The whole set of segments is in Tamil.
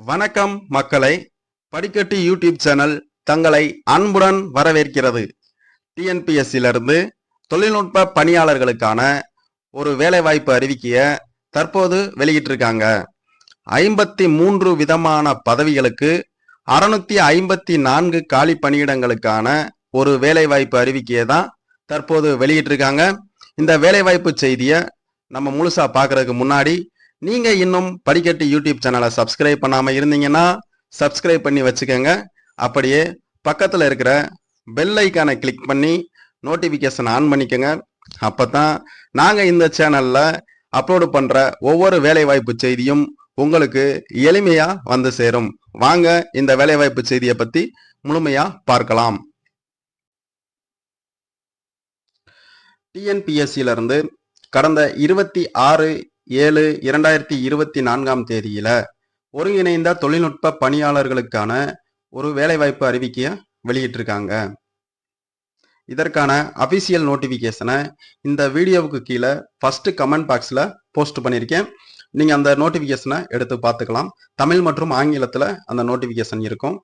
வணக்கம் மக்களை. படிக்கட்டு யூடியூப் சேனல் தங்களை அன்புடன் வரவேற்கிறது. டிஎன்பிஎஸ்சிலிருந்து தொழில்நுட்ப பணியாளர்களுக்கான ஒரு வேலைவாய்ப்பு அறிவிக்கைய தற்போது வெளியிட்டிருக்காங்க. ஐம்பத்தி மூன்று விதமான பதவிகளுக்கு அறுநூத்தி ஐம்பத்தி நான்கு காலி பணியிடங்களுக்கான ஒரு வேலைவாய்ப்பு அறிவிக்கையை தான் தற்போது வெளியிட்டிருக்காங்க. இந்த வேலைவாய்ப்பு செய்தியை நம்ம முழுசாக பார்க்கறதுக்கு முன்னாடி நீங்க இன்னும் படிக்கட்டு யூடியூப் சேனலை சப்ஸ்கிரைப் பண்ணாம இருந்தீங்கன்னா சப்ஸ்கிரைப் பண்ணி வச்சுக்கோங்க. அப்படியே பக்கத்தில் இருக்கிற பெல் ஐக்கானை கிளிக் பண்ணி நோட்டிஃபிகேஷன் ஆன் பண்ணிக்கோங்க. அப்போ தான் நாங்கள் இந்த சேனலில் அப்லோடு பண்ணுற ஒவ்வொரு வேலைவாய்ப்பு செய்தியும் உங்களுக்கு எளிமையாக வந்து சேரும். வாங்க இந்த வேலைவாய்ப்பு செய்தியை பற்றி முழுமையாக பார்க்கலாம். டிஎன்பிஎஸ்சியிலிருந்து கடந்த இருபத்தி ஆறு ஏழு இரண்டாயிரத்தி இருபத்தி நான்காம் தேதியில ஒருங்கிணைந்த தொழில்நுட்ப பணியாளர்களுக்கான ஒரு வேலைவாய்ப்பு அறிவிக்கையை வெளியிட்டிருக்காங்க. இதற்கான அஃபிஷியல் நோட்டிஃபிகேஷனை இந்த வீடியோவுக்கு கீழே ஃபஸ்ட்டு கமெண்ட் பாக்ஸில் போஸ்ட் பண்ணியிருக்கேன். நீங்கள் அந்த நோட்டிஃபிகேஷனை எடுத்து பார்த்துக்கலாம். தமிழ் மற்றும் ஆங்கிலத்தில் அந்த நோட்டிஃபிகேஷன் இருக்கும்.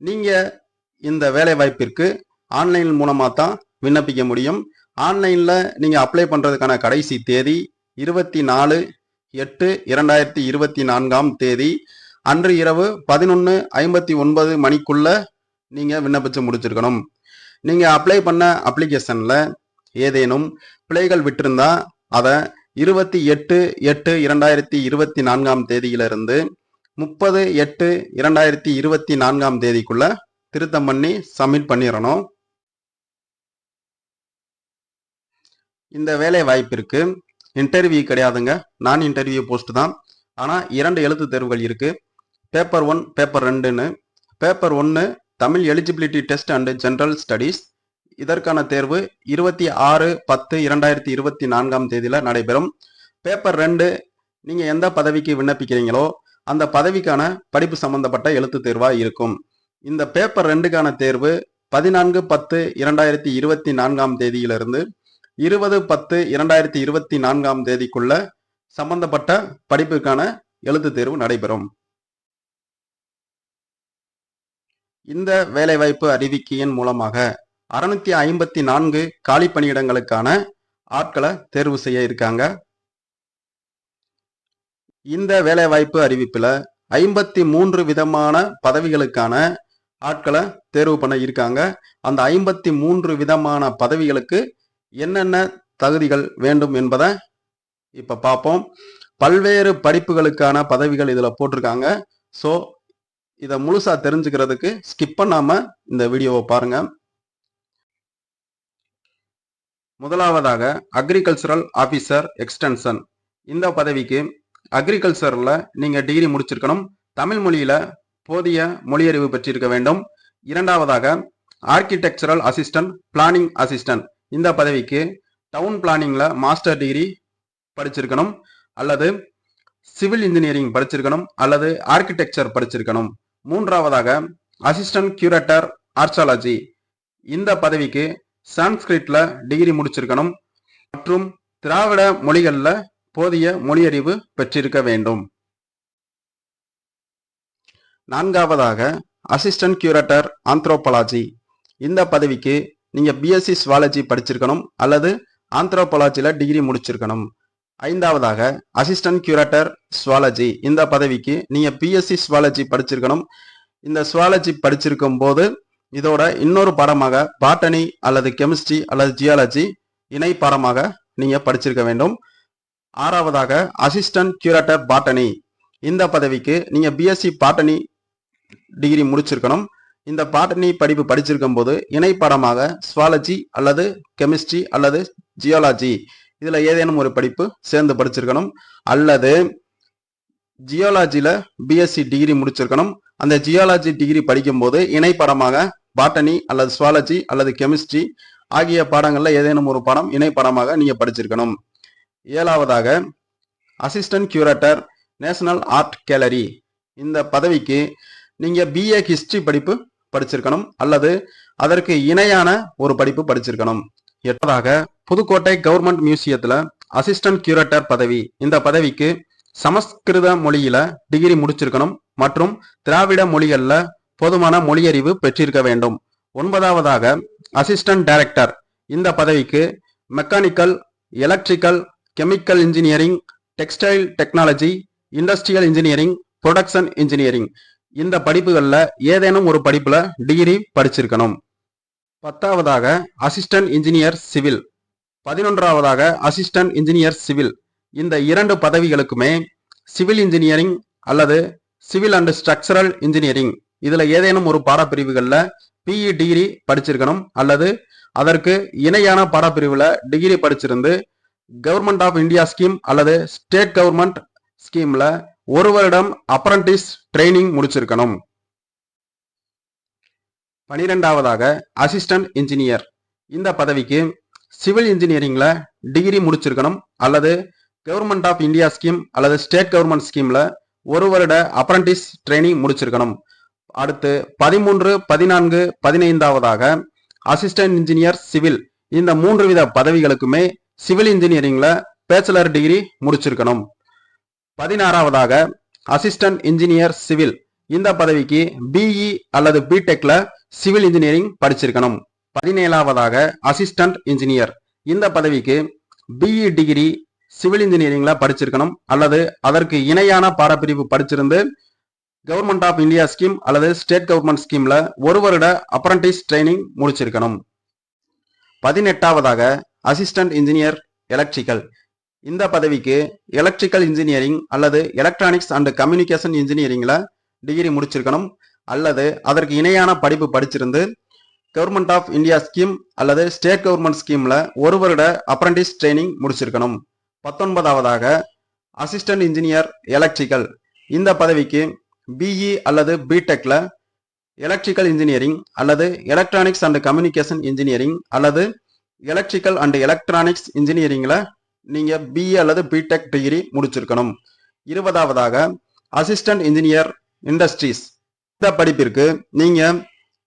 நீங்கள் இந்த வேலைவாய்ப்பிற்கு ஆன்லைன் மூலமாக தான் விண்ணப்பிக்க முடியும். ஆன்லைனில் நீங்கள் அப்ளை பண்ணுறதுக்கான கடைசி தேதி இருபத்தி நாலு எட்டு இரண்டாயிரத்தி இருபத்தி நான்காம் தேதி. அன்று இரவு பதினொன்று ஐம்பத்தி ஒன்பது மணிக்குள்ளே நீங்கள் விண்ணப்பித்து முடிச்சிருக்கணும். நீங்கள் அப்ளை பண்ண அப்ளிகேஷனில் ஏதேனும் பிழைகள் விட்டிருந்தா அதை இருபத்தி எட்டு எட்டு இரண்டாயிரத்தி இருபத்தி நான்காம் தேதியிலிருந்து முப்பது எட்டு இரண்டாயிரத்தி இருபத்தி நான்காம் தேதிக்குள்ளே திருத்தம் பண்ணி சப்மிட் பண்ணிடணும் இந்த வேலை வாய்ப்பிற்கு இன்டர்வியூ கிடையாதுங்க. நான் இன்டர்வியூ போஸ்ட் தான். ஆனால் இரண்டு எழுத்து தேர்வுகள் இருக்குது பேப்பர் ஒன் பேப்பர் ரெண்டுன்னு. பேப்பர் ஒன்று Tamil eligibility test and general studies இதற்கான தேர்வு இருபத்தி ஆறு பத்து இரண்டாயிரத்தி இருபத்தி நான்காம் தேதியில் நடைபெறும். பேப்பர் ரெண்டு நீங்கள் எந்த பதவிக்கு விண்ணப்பிக்கிறீங்களோ அந்த பதவிக்கான படிப்பு சம்பந்தப்பட்ட எழுத்து தேர்வாக இருக்கும். இந்த பேப்பர் ரெண்டுக்கான தேர்வு பதினான்கு பத்து இரண்டாயிரத்தி இருபத்தி நான்காம் தேதியிலிருந்து இருபது பத்து இரண்டாயிரத்தி இருபத்தி நான்காம் தேதிக்குள்ள சம்பந்தப்பட்ட படிப்புக்கான எழுத்து தேர்வு நடைபெறும். இந்த வேலைவாய்ப்பு அறிவிக்கையின் மூலமாக அறுநூத்தி ஐம்பத்தி நான்கு காலி பணியிடங்களுக்கான ஆட்களை தேர்வு செய்ய இருக்காங்க. இந்த வேலைவாய்ப்பு அறிவிப்பில் ஐம்பத்தி மூன்று விதமான பதவிகளுக்கான ஆட்களை தேர்வு பண்ண இருக்காங்க. அந்த ஐம்பத்தி மூன்று விதமான பதவிகளுக்கு என்னென்ன தகுதிகள் வேண்டும் என்பதை இப்போ பார்ப்போம். பல்வேறு படிப்புகளுக்கான பதவிகள் இதில் போட்டிருக்காங்க. ஸோ இதை முழுசாக தெரிஞ்சுக்கிறதுக்கு ஸ்கிப் பண்ணாமல் இந்த வீடியோவை பாருங்கள் முதலாவதாக அக்ரிகல்ச்சரல் ஆஃபீஸர் எக்ஸ்டென்ஷன் இந்த பதவிக்கு அக்ரிகல்ச்சரில் நீங்கள் டிகிரி முடிச்சிருக்கணும். தமிழ் மொழியில் போதிய மொழியறிவு பெற்றிருக்க வேண்டும். இரண்டாவதாக ஆர்கிடெக்சரல் அசிஸ்டன்ட் பிளானிங் அசிஸ்டன்ட் இந்த பதவிக்கு டவுன் பிளானிங்கில் மாஸ்டர் டிகிரி படிச்சிருக்கணும் அல்லது சிவில் இன்ஜினியரிங் படிச்சிருக்கணும் அல்லது ஆர்கிடெக்சர் படிச்சிருக்கணும். மூன்றாவதாக அசிஸ்டன்ட் கியூரேட்டர் ஆர்சாலஜி இந்த பதவிக்கு சான்ஸ்கிரிட்ல டிகிரி முடிச்சிருக்கணும் மற்றும் திராவிட மொழிகளில் போதிய மொழியறிவு பெற்றிருக்க வேண்டும். நான்காவதாக அசிஸ்டன்ட் கியூரேட்டர் ஆந்த்ரோபாலஜி இந்த பதவிக்கு நீங்கள் பிஎஸ்சி சுவாலஜி படிச்சிருக்கணும் அல்லது ஆந்த்ரோபாலஜியில் டிகிரி முடிச்சிருக்கணும். ஐந்தாவதாக அசிஸ்டன்ட் கியூரேட்டர் சுவாலஜி இந்த பதவிக்கு நீங்கள் பிஎஸ்சி சுவாலஜி படிச்சிருக்கணும். இந்த சுவாலஜி படிச்சிருக்கும் போது இதோட இன்னொரு பாடமாக பாட்டனி அல்லது கெமிஸ்ட்ரி அல்லது ஜியாலஜி இணை பாடமாக நீங்கள் படிச்சிருக்க வேண்டும். ஆறாவதாக அசிஸ்டன்ட் கியூரேட்டர் பாட்டனி இந்த பதவிக்கு நீங்கள் பிஎஸ்சி பாட்டனி டிகிரி முடிச்சிருக்கணும். இந்த பாட்டனி படிப்பு படிச்சிருக்கும் போது இணை பாடமாக சுவாலஜி அல்லது கெமிஸ்ட்ரி அல்லது ஜியாலஜி இதில் ஏதேனும் ஒரு படிப்பு சேர்ந்து படிச்சிருக்கணும். அல்லது ஜியாலஜியில் பிஎஸ்சி டிகிரி முடிச்சிருக்கணும். அந்த ஜியாலஜி டிகிரி படிக்கும்போது இணை பாடமாக பாட்டனி அல்லது சுவாலஜி அல்லது கெமிஸ்ட்ரி ஆகிய பாடங்களில் ஏதேனும் ஒரு பாடம் இணை பாடமாக படிச்சிருக்கணும். ஏழாவதாக assistant curator national art gallery இந்த பதவிக்கு நீங்கள் பிஏ ஹிஸ்ட்ரி படிப்பு படிச்சிருக்கணும் அல்லது அதற்கு இணையான ஒரு படிப்பு படிச்சிருக்கணும். எட்டதாக புதுக்கோட்டை கவர்மெண்ட் மியூசியத்துல அசிஸ்டன்ட் கியூரேட்டர் பதவி. இந்த பதவிக்கு சமஸ்கிருத மொழியில டிகிரி முடிச்சிருக்கணும் மற்றும் திராவிட மொழிகள்ல போதுமான மொழியறிவு பெற்றிருக்க வேண்டும். ஒன்பதாவதாக அசிஸ்டன்ட் டைரக்டர். இந்த பதவிக்கு mechanical electrical chemical engineering textile technology industrial engineering production engineering. இந்த படிப்புகளில் ஏதேனும் ஒரு படிப்பில் டிகிரி படிச்சிருக்கணும். பத்தாவதாக அசிஸ்டன்ட் இன்ஜினியர் சிவில் பதினொன்றாவதாக அசிஸ்டன்ட் இன்ஜினியர் சிவில் இந்த இரண்டு பதவிகளுக்குமே சிவில் இன்ஜினியரிங் அல்லது சிவில் அண்ட் ஸ்ட்ரக்சரல் இன்ஜினியரிங் இதில் ஏதேனும் ஒரு பாடப்பிரிவுகளில் பிஇ டிகிரி படிச்சிருக்கணும் அல்லது அதற்கு இணையான பாடப்பிரிவில் டிகிரி படிச்சிருந்து கவர்மெண்ட் ஆஃப் இந்தியா ஸ்கீம் அல்லது ஸ்டேட் கவர்மெண்ட் ஸ்கீமில் ஒரு வருடம் அப்ரண்டிஸ் ட்ரைனிங் முடிச்சிருக்கணும். பனிரெண்டாவதாக அசிஸ்டன்ட் இன்ஜினியர் இந்த பதவிக்கு சிவில் இன்ஜினியரிங்கில் டிகிரி முடிச்சிருக்கணும் அல்லது கவர்மெண்ட் ஆஃப் இந்தியா ஸ்கீம் அல்லது ஸ்டேட் கவர்மெண்ட் ஸ்கீமில் ஒரு வருட அப்ரண்டிஸ் ட்ரைனிங் முடிச்சிருக்கணும். அடுத்து பதிமூன்று பதினான்கு பதினைந்தாவதாக அசிஸ்டன்ட் இன்ஜினியர் சிவில் இந்த மூன்று வித பதவிகளுக்குமே சிவில் இன்ஜினியரிங்கில் பேச்சுலர் டிகிரி முடிச்சிருக்கணும். பதினாறாவதாக அசிஸ்டன்ட் இன்ஜினியர் சிவில். இந்த பதவிக்கு பிஇ அல்லது பிடெக்ல சிவில் இன்ஜினியரிங் படிச்சிருக்கணும். பதினேழாவதாக அசிஸ்டன்ட் இன்ஜினியர். இந்த பதவிக்கு பிஇ டிகிரி சிவில் இன்ஜினியரிங்ல படிச்சிருக்கணும். அல்லது அதற்கு இணையான பாடப்பிரிவு படிச்சிருந்து கவர்மெண்ட் ஆஃப் இந்தியா ஸ்கீம் அல்லது ஸ்டேட் கவர்மெண்ட் ஸ்கீம்ல ஒரு வருட அப்ரண்டிஸ் ட்ரைனிங் முடிச்சிருக்கணும். பதினெட்டாவதாக அசிஸ்டன்ட் இன்ஜினியர் எலக்ட்ரிக்கல் இந்த பதவிக்கு எலக்ட்ரிக்கல் இன்ஜினியரிங் அல்லது எலக்ட்ரானிக்ஸ் அண்ட் கம்யூனிகேஷன் இன்ஜினியரிங்கில் டிகிரி முடிச்சிருக்கணும். அல்லது அதற்கு இணையான படிப்பு படிச்சிருந்து கவர்மெண்ட் ஆஃப் இந்தியா ஸ்கீம் அல்லது ஸ்டேட் கவர்மெண்ட் ஸ்கீமில் ஒரு வருட அப்ரண்டிஸ் ட்ரைனிங் முடிச்சிருக்கணும். பத்தொன்பதாவதாக அசிஸ்டன்ட் இன்ஜினியர் எலக்ட்ரிக்கல் இந்த பதவிக்கு பிஇ அல்லது பிடெக்கில் எலக்ட்ரிக்கல் இன்ஜினியரிங் அல்லது எலக்ட்ரானிக்ஸ் அண்ட் கம்யூனிகேஷன் இன்ஜினியரிங் அல்லது எலக்ட்ரிக்கல் அண்ட் எலக்ட்ரானிக்ஸ் இன்ஜினியரிங்கில் நீங்கள் பிஇ அல்லது பிடெக் டிகிரி முடிச்சிருக்கணும். இருபதாவதாக அசிஸ்டன்ட் இன்ஜினியர் இண்டஸ்ட்ரீஸ் இந்த படிப்பிற்கு நீங்கள்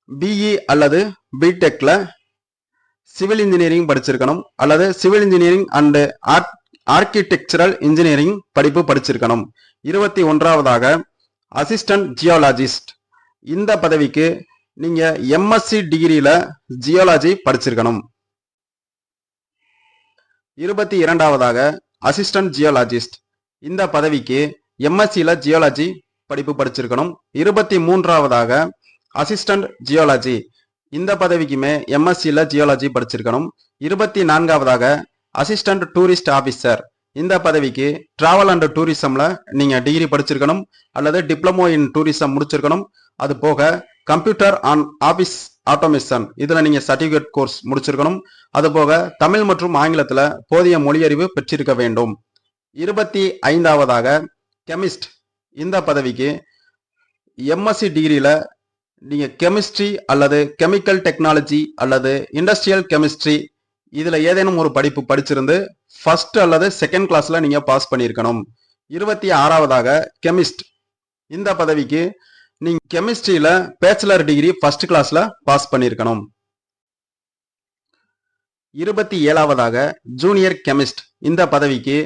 பிஇ அல்லது பிடெக்கில் சிவில் இன்ஜினியரிங் படிச்சிருக்கணும். அல்லது civil engineering and architectural engineering படிப்பு படிச்சிருக்கணும். இருபத்தி ஒன்றாவதாக அசிஸ்டன்ட் ஜியாலஜிஸ்ட் இந்த பதவிக்கு நீங்கள் எம்எஸ்சி டிகிரியில் ஜியாலஜி படிச்சிருக்கணும். இருபத்தி இரண்டாவதாக அசிஸ்டன்ட் ஜியாலஜிஸ்ட் இந்த பதவிக்கு எம்எஸ்சியில் ஜியாலஜி படிப்பு படிச்சிருக்கணும். இருபத்தி மூன்றாவதாக அசிஸ்டன்ட் ஜியாலஜி இந்த பதவிக்குமே எம்எஸ்சியில் ஜியாலஜி படிச்சிருக்கணும். இருபத்தி நான்காவதாக அசிஸ்டன்ட் டூரிஸ்ட் ஆஃபீஸர் இந்த பதவிக்கு டிராவல் அண்ட் டூரிசமில் நீங்கள் டிகிரி படிச்சிருக்கணும். அல்லது டிப்ளமோ இன் டூரிசம் முடிச்சிருக்கணும். அது போக கம்ப்யூட்டர் ஆன் ஆஃபீஸ் ஆட்டோமேஷன் இதில் நீங்கள் சர்டிஃபிகேட் கோர்ஸ் முடிச்சிருக்கணும். அதுபோக தமிழ் மற்றும் ஆங்கிலத்தில் போதிய மொழியறிவு பெற்றிருக்க வேண்டும். இருபத்தி ஐந்தாவதாக கெமிஸ்ட் இந்த பதவிக்கு எம்எஸ்சி டிகிரியில் நீங்கள் கெமிஸ்ட்ரி அல்லது கெமிக்கல் டெக்னாலஜி அல்லது இண்டஸ்ட்ரியல் கெமிஸ்ட்ரி இதில் ஏதேனும் ஒரு படிப்பு படிச்சிருந்து ஃபர்ஸ்ட் அல்லது செகண்ட் கிளாஸில் நீங்கள் பாஸ் பண்ணியிருக்கணும். இருபத்தி ஆறாவதாக கெமிஸ்ட் இந்த பதவிக்கு நீங்க கெமிஸ்ட்ரியில பேச்சுலர் டிகிரி ஃபர்ஸ்ட் கிளாஸ்ல பாஸ் பண்ணியிருக்கணும் இருபத்தி ஏழாவதாக ஜூனியர் கெமிஸ்ட் இந்த பதவிக்கு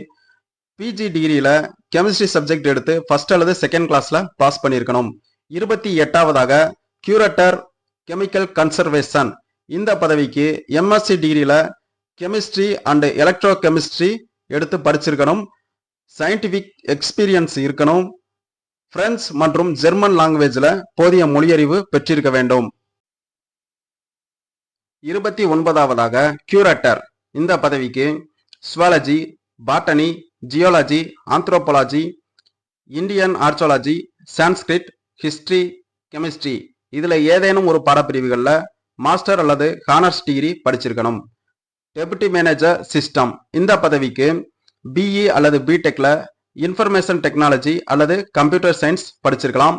பிஜி டிகிரியில கெமிஸ்ட்ரி சப்ஜெக்ட் எடுத்து ஃபர்ஸ்ட் அல்லது செகண்ட் கிளாஸ்ல பாஸ் பண்ணியிருக்கணும் இருபத்தி எட்டாவதாக கியூரட்டர் கெமிக்கல் கன்சர்வேஷன் இந்த பதவிக்கு எம்எஸ்சி டிகிரியில கெமிஸ்ட்ரி அண்ட் எலக்ட்ரோ கெமிஸ்ட்ரி எடுத்து படிச்சிருக்கணும். சயின்டிபிக் எக்ஸ்பீரியன்ஸ் இருக்கணும். பிரெஞ்சு மற்றும் ஜெர்மன் லாங்குவேஜில் போதிய மொழியறிவு பெற்றிருக்க வேண்டும். இருபத்தி ஒன்பதாவதாக கியூரேட்டர் இந்த பதவிக்கு zoology botany geology anthropology Indian archaeology Sanskrit history chemistry இதில் ஏதேனும் ஒரு பாடப்பிரிவுகளில் மாஸ்டர் அல்லது ஹானர்ஸ் டிகிரி படிச்சிருக்கணும். டெபுட்டி மேனேஜர் சிஸ்டம் இந்த பதவிக்கு பிஇ அல்லது பிடெக்கில் இன்ஃபர்மேஷன் டெக்னாலஜி அல்லது கம்ப்யூட்டர் சயின்ஸ் படிச்சிருக்கலாம்.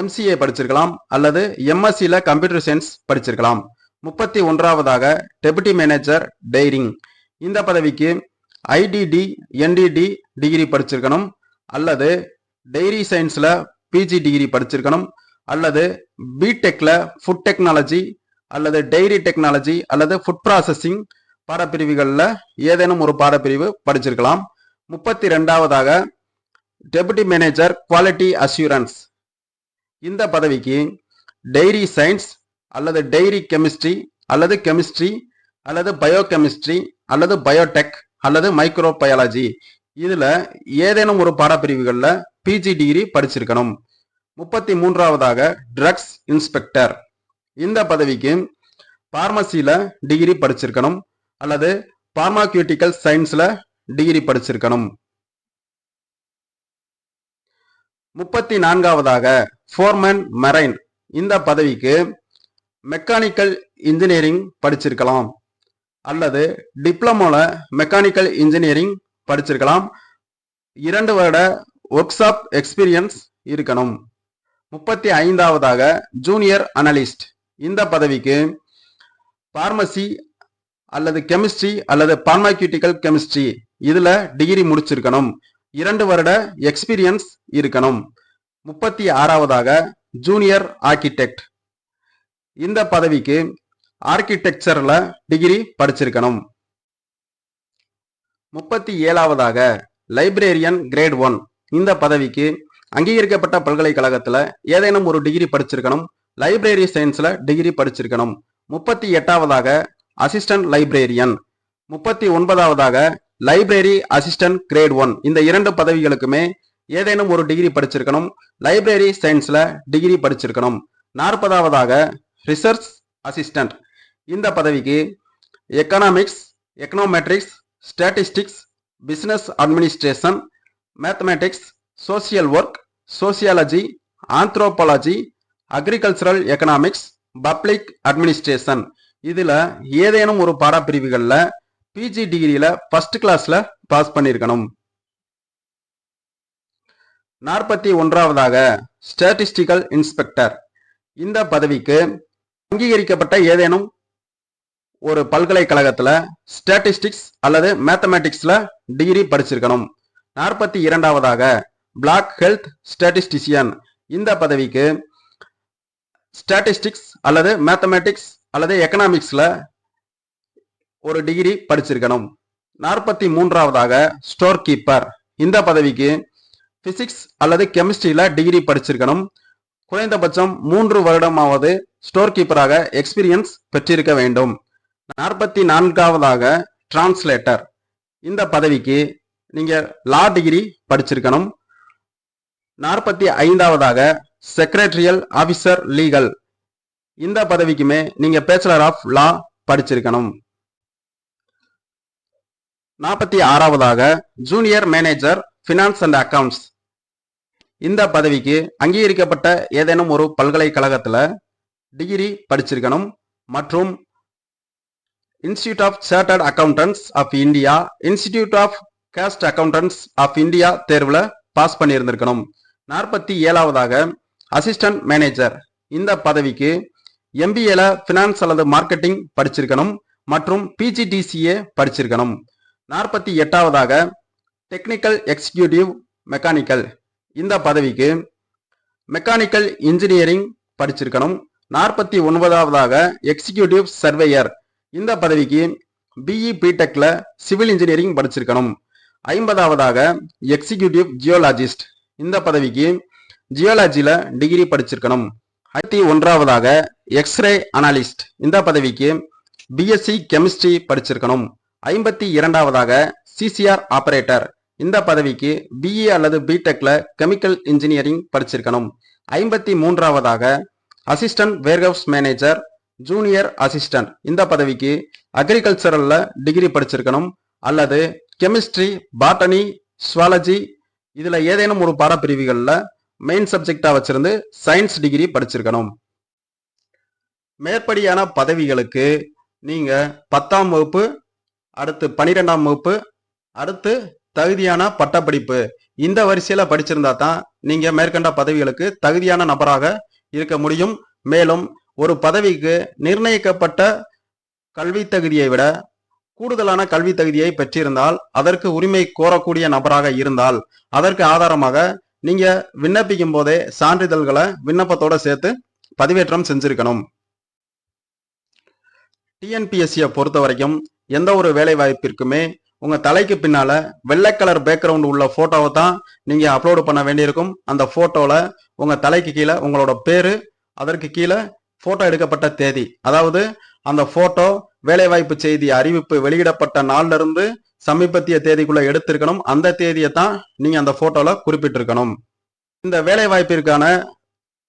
எம்சிஏ படிச்சிருக்கலாம் அல்லது எம்எஸ்சியில் கம்ப்யூட்டர் சயின்ஸ் படிச்சிருக்கலாம். முப்பத்தி ஒன்றாவதாக டெபுட்டி மேனேஜர் டைரிங் இந்த பதவிக்கு ஐடிடி என்டிடி டிகிரி படிச்சிருக்கணும். அல்லது டெய்ரி சயின்ஸில் பிஜி டிகிரி படிச்சிருக்கணும். அல்லது பிடெக்கில் ஃபுட் டெக்னாலஜி அல்லது டெய்ரி டெக்னாலஜி அல்லது ஃபுட் ப்ராசஸிங் பாடப்பிரிவுகளில் ஏதேனும் ஒரு பாடப்பிரிவு படிச்சிருக்கலாம். முப்பத்தி ரெண்டாவதாக டெபுட்டி மேனேஜர் குவாலிட்டி அஷூரன்ஸ் இந்த பதவிக்கு டெய்ரி சயின்ஸ் அல்லது டெய்ரி கெமிஸ்ட்ரி அல்லது கெமிஸ்ட்ரி அல்லது பயோகெமிஸ்ட்ரி அல்லது பயோடெக் அல்லது மைக்ரோ பயாலஜி இதில் ஏதேனும் ஒரு பாடப்பிரிவுகளில் பிஜி டிகிரி படிச்சிருக்கணும். முப்பத்தி மூன்றாவதாக ட்ரக்ஸ் இன்ஸ்பெக்டர் இந்த பதவிக்கு ஃபார்மசியில் டிகிரி படிச்சிருக்கணும். அல்லது பார்மாக்யூட்டிக்கல் சயின்ஸில் டிகிரி படிச்சிருக்கணும். முப்பத்தி நான்காவதாக ஃபோர்மேன் மெரைன் இந்த பதவிக்கு மெக்கானிக்கல் இன்ஜினியரிங் படிச்சிருக்கலாம். அல்லது டிப்ளமோல மெக்கானிக்கல் இன்ஜினியரிங் படிச்சிருக்கலாம். இரண்டு வருட ஒர்க் ஷாப் எக்ஸ்பீரியன்ஸ் இருக்கணும். முப்பத்தி ஐந்தாவதாக ஜூனியர் அனலிஸ்ட் இந்த பதவிக்கு பார்மசி அல்லது கெமிஸ்ட்ரி அல்லது பார்மாக்யூட்டிக்கல் கெமிஸ்ட்ரி இதுல டிகிரி முடிச்சிருக்கணும். இரண்டு வருட எக்ஸ்பீரியன்ஸ் இருக்கணும். முப்பத்தி ஆறாவதாக ஜூனியர் ஆர்கிடெக்ட் இந்த பதவிக்கு ஆர்கிடெக்சர்ல டிகிரி படிச்சிருக்கணும். முப்பத்தி ஏழாவதாக லைப்ரேரியன் கிரேட் ஒன் இந்த பதவிக்கு அங்கீகரிக்கப்பட்ட பல்கலைக்கழகத்தில் ஏதேனும் ஒரு டிகிரி படிச்சிருக்கணும். லைப்ரரி சயின்ஸில் டிகிரி படிச்சிருக்கணும். முப்பத்தி எட்டாவதாக அசிஸ்டன்ட் லைப்ரேரியன் முப்பத்தி ஒன்பதாவதாக லைப்ரரி அசிஸ்டன்ட் கிரேட் ஒன் இந்த இரண்டு பதவிகளுக்குமே ஏதேனும் ஒரு டிகிரி படிச்சிருக்கணும். லைப்ரரி சயின்ஸில் டிகிரி படிச்சிருக்கணும். நாற்பதாவதாக ரிசர்ச் அசிஸ்டன்ட் இந்த பதவிக்கு economics econometrics statistics business administration mathematics social work sociology anthropology agricultural economics public administration இதில் ஏதேனும் ஒரு பாடப்பிரிவுகளில் பிஜி டிகிரியில ஃபர்ஸ்ட் கிளாஸ்ல பாஸ் பண்ணியிருக்கணும் நாற்பத்தி ஒன்றாவதாக ஸ்டாட்டிஸ்டிக்கல் இன்ஸ்பெக்டர் இந்த பதவிக்கு அங்கீகரிக்கப்பட்ட ஏதேனும் ஒரு பல்கலைக்கழகத்தில் ஸ்டாட்டிஸ்டிக்ஸ் அல்லது மேத்தமேட்டிக்ஸில் டிகிரி படிச்சிருக்கணும். நாற்பத்தி இரண்டாவதாக பிளாக் ஹெல்த் ஸ்டாட்டிஸ்டிஷியன் இந்த பதவிக்கு ஸ்டாட்டிஸ்டிக்ஸ் அல்லது மேத்தமேட்டிக்ஸ் அல்லது எக்கனாமிக்ஸில் ஒரு டிகிரி படிச்சிருக்கணும். நாற்பத்தி மூன்றாவதாக ஸ்டோர் கீப்பர் இந்த பதவிக்கு பிசிக்ஸ் அல்லது கெமிஸ்ட்ரியில் டிகிரி படிச்சிருக்கணும். குறைந்தபட்சம் மூன்று வருடமாவது ஸ்டோர் கீப்பராக எக்ஸ்பீரியன்ஸ் பெற்றிருக்க வேண்டும். நாற்பத்தி நான்காவதாக டிரான்ஸ்லேட்டர் இந்த பதவிக்கு நீங்கள் லா டிகிரி படிச்சிருக்கணும். நாற்பத்தி ஐந்தாவதாக செக்ரட்டரியல் ஆஃபீஸர் லீகல் இந்த பதவிக்குமே நீங்கள் பேச்சுலர் ஆஃப் லா படிச்சிருக்கணும். நாற்பத்தி ஆறாவதாக junior manager finance and accounts இந்த பதவிக்கு அங்கீகரிக்கப்பட்ட ஏதேனும் ஒரு பல்கலைக்கழகத்தில் டிகிரி படிச்சிருக்கணும் மற்றும் institute of chartered accountants of India institute of cost accountants of India தேர்வில் பாஸ் பண்ணியிருந்திருக்கணும். நாற்பத்தி ஏழாவதாக அசிஸ்டன்ட் மேனேஜர் இந்த பதவிக்கு எம்பிஏல ஃபினான்ஸ் அல்லது மார்க்கெட்டிங் படிச்சிருக்கணும் மற்றும் பிஜிடிசிஏ படிச்சிருக்கணும். நாற்பத்தி எட்டாவதாக டெக்னிக்கல் எக்ஸிக்யூட்டிவ் மெக்கானிக்கல் இந்த பதவிக்கு மெக்கானிக்கல் இன்ஜினியரிங் படிச்சிருக்கணும். நாற்பத்தி ஒன்பதாவதாக எக்ஸிக்யூட்டிவ் சர்வேயர் இந்த பதவிக்கு பிஇ பிடெக்ல சிவில் இன்ஜினியரிங் படிச்சிருக்கணும். ஐம்பதாவதாக எக்ஸிக்யூட்டிவ் ஜியோலாஜிஸ்ட் இந்த பதவிக்கு ஜியோலாஜியில் டிகிரி படிச்சிருக்கணும். ஐத்தி ஒன்றாவதாக எக்ஸ்ரே அனாலிஸ்ட் இந்த பதவிக்கு பிஎஸ்சி கெமிஸ்ட்ரி படிச்சிருக்கணும். ஐம்பத்தி இரண்டாவதாக சிசிஆர் ஆபரேட்டர் இந்த பதவிக்கு பிஇ அல்லது பிடெக்ல கெமிக்கல் இன்ஜினியரிங் படிச்சிருக்கணும். ஐம்பத்தி மூன்றாவதாக assistant warehouse manager junior assistant இந்த பதவிக்கு அக்ரிகல்ச்சரல்ல டிகிரி படிச்சிருக்கணும். அல்லது கெமிஸ்ட்ரி பாட்டனி ஸ்வாலஜி இதுல ஏதேனும் ஒரு பாடப்பிரிவுகளில் மெயின் சப்ஜெக்டா வச்சிருந்து சயின்ஸ் டிகிரி படிச்சிருக்கணும். மேற்படியான பதவிகளுக்கு நீங்க பத்தாம் வகுப்பு அடுத்து பனிரெண்டாம் வகுப்பு அடுத்து தகுதியான பட்டப்படிப்பு. இந்த வரிசையில படிச்சிருந்தா தான் நீங்க மேற்கண்ட பதவிகளுக்கு தகுதியான நபராக இருக்க முடியும். மேலும் ஒரு பதவிக்கு நிர்ணயிக்கப்பட்ட கல்வி தகுதியை விட கூடுதலான கல்வி தகுதியை பெற்றிருந்தால் அதற்கு உரிமை கோரக்கூடிய நபராக இருந்தால் அதற்கு ஆதாரமாக நீங்க விண்ணப்பிக்கும் போதே சான்றிதழ்களை விண்ணப்பத்தோட சேர்த்து பதிவேற்றம் செஞ்சிருக்கணும். டிஎன்பிஎஸ்சியை பொறுத்த வரைக்கும் எந்த ஒரு வேலை வாய்ப்பிற்குமே உங்க தலைக்கு பின்னால வெள்ளை கலர் பேக்ரவுண்ட் உள்ள போட்டோவை தான் நீங்க அப்லோடு பண்ண வேண்டியிருக்கும். அந்த போட்டோல உங்க தலைக்கு கீழே உங்களோட பேரு அதற்கு கீழே போட்டோ எடுக்கப்பட்ட தேதி. அதாவது அந்த போட்டோ வேலைவாய்ப்பு செய்தி அறிவிப்பு வெளியிடப்பட்ட நாள்ல இருந்து சமீபத்திய தேதிக்குள்ள எடுத்திருக்கணும். அந்த தேதியை தான் நீங்க அந்த போட்டோல குறிப்பிட்டிருக்கணும். இந்த வேலை வாய்ப்பிற்கான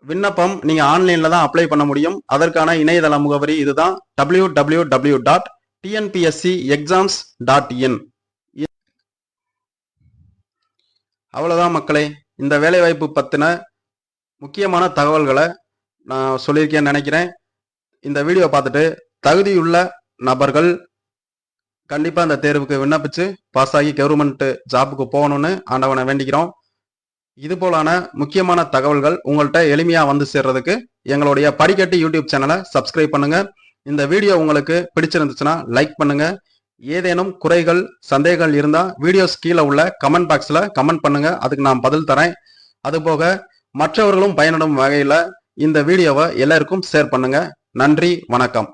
விண்ணப்பம் நீங்க ஆன்லைன்ல தான் அப்ளை பண்ண முடியும். அதற்கான இணையதள முகவரி இதுதான் W W W dot TNPSC exams dot in அவ்வளோதான் மக்களே. இந்த வேலைவாய்ப்பு பற்றின முக்கியமான தகவல்களை நான் சொல்லியிருக்கேன்னு நினைக்கிறேன். இந்த வீடியோ பார்த்துட்டு தகுதியுள்ள நபர்கள் கண்டிப்பாக இந்த தேர்வுக்கு விண்ணப்பித்து பாஸ் ஆகி கவர்மெண்ட் ஜாபுக்கு போகணும்னு ஆண்டவனை வேண்டிக்கிறோம். இது போலான முக்கியமான தகவல்கள் உங்கள்கிட்ட எளிமையாக வந்து சேர்றதுக்கு எங்களுடைய படிக்கட்டு யூடியூப் சேனலை சப்ஸ்கிரைப் பண்ணுங்கள் இந்த வீடியோ உங்களுக்கு பிடிச்சிருந்துச்சுன்னா லைக் பண்ணுங்க. ஏதேனும் குறைகள் சந்தேகங்கள் இருந்தால் வீடியோஸ் கீழே உள்ள கமெண்ட் பாக்ஸில் கமெண்ட் பண்ணுங்க. அதுக்கு நான் பதில் தரேன். அதுபோக மற்றவர்களும் பயனடும் வகையில் இந்த வீடியோவை எல்லாருக்கும் ஷேர் பண்ணுங்க. நன்றி வணக்கம்.